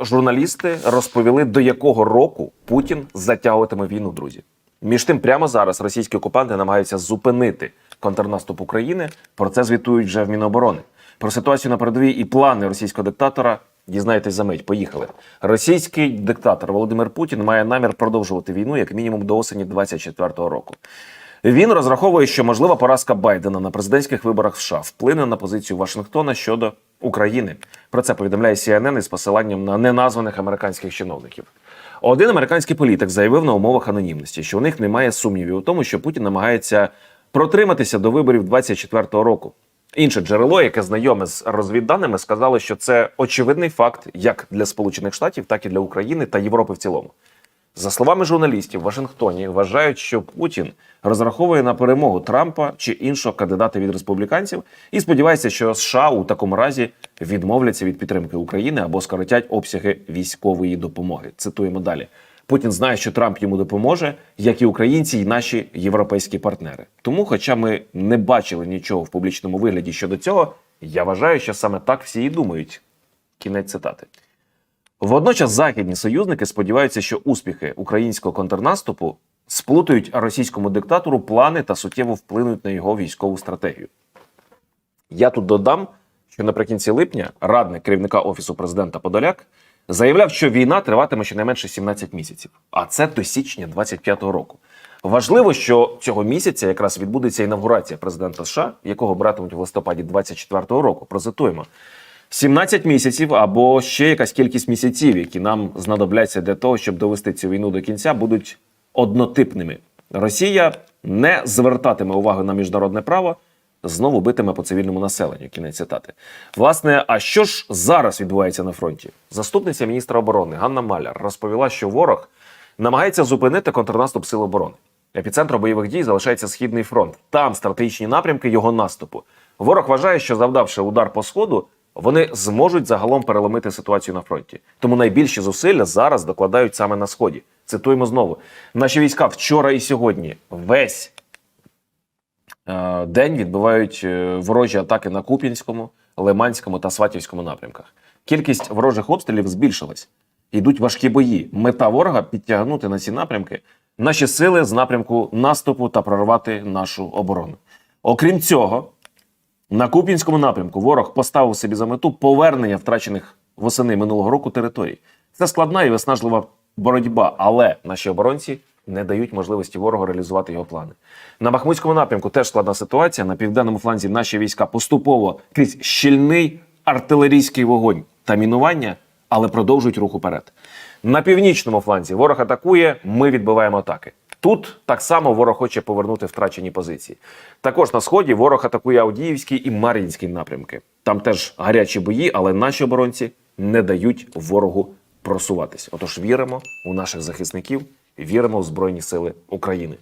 журналісти розповіли, до якого року Путін затягуватиме війну, друзі. Між тим, прямо зараз російські окупанти намагаються зупинити контрнаступ України. Про це звітують вже в Міноборони. Про ситуацію на передовій і плани російського диктатора дізнаєтесь за мить. Поїхали. Російський диктатор Володимир Путін має намір продовжувати війну як мінімум до осені 24-го року. Він розраховує, що можлива поразка Байдена на президентських виборах США вплине на позицію Вашингтона щодо України. Про це повідомляє CNN із посиланням на неназваних американських чиновників. Один американський політик заявив на умовах анонімності, що у них немає сумнівів у тому, що Путін намагається протриматися до виборів 24-го року. Інше джерело, яке знайоме з розвідданими, сказало, що це очевидний факт як для Сполучених Штатів, так і для України та Європи в цілому. За словами журналістів, в Вашингтоні вважають, що Путін розраховує на перемогу Трампа чи іншого кандидата від республіканців і сподівається, що США у такому разі відмовляться від підтримки України або скоротять обсяги військової допомоги. Цитуємо далі. Путін знає, що Трамп йому допоможе, як і українці, і наші європейські партнери. Тому, хоча ми не бачили нічого в публічному вигляді щодо цього, я вважаю, що саме так всі і думають. Кінець цитати. Водночас західні союзники сподіваються, що успіхи українського контрнаступу сплутають російському диктатору плани та суттєво вплинуть на його військову стратегію. Я тут додам, що наприкінці липня радник керівника офісу президента Подоляк заявляв, що війна триватиме щонайменше 17 місяців, а це до січня 25-го року. Важливо, що цього місяця якраз відбудеться інавгурація президента США, якого братимуть в листопаді 24-го року. Процитуємо. 17 місяців або ще якась кількість місяців, які нам знадобляться для того, щоб довести цю війну до кінця, будуть однотипними. Росія не звертатиме увагу на міжнародне право, знову битиме по цивільному населенню. Кінець цитати. Власне, а що ж зараз відбувається на фронті? Заступниця міністра оборони Ганна Маляр розповіла, що ворог намагається зупинити контрнаступ сил оборони. Епіцентром бойових дій залишається східний фронт. Там стратегічні напрямки його наступу. Ворог вважає, що завдавши удар по сходу, вони зможуть загалом переломити ситуацію на фронті. Тому найбільші зусилля зараз докладають саме на сході. Цитуємо знову: наші війська вчора і сьогодні весь е, день відбивають е, ворожі атаки на Куп'янському, Лиманському та Сватівському напрямках. Кількість ворожих обстрілів збільшилась. Йдуть важкі бої. Мета ворога підтягнути на ці напрямки наші сили з напрямку наступу та прорвати нашу оборону. Окрім цього, на Куп'янському напрямку ворог поставив собі за мету повернення втрачених восени минулого року територій. Це складна і виснажлива боротьба, але наші оборонці не дають можливості ворогу реалізувати його плани. На Бахмутському напрямку теж складна ситуація. На південному фланзі наші війська поступово крізь щільний артилерійський вогонь та мінування, але продовжують рух уперед. На північному фланзі ворог атакує, ми відбиваємо атаки. Тут так само ворог хоче повернути втрачені позиції. Також на сході ворог атакує Авдіївський і Мар'їнський напрямки. Там теж гарячі бої, але наші оборонці не дають ворогу просуватись. Отож, віримо у наших захисників, віримо у Збройні Сили України.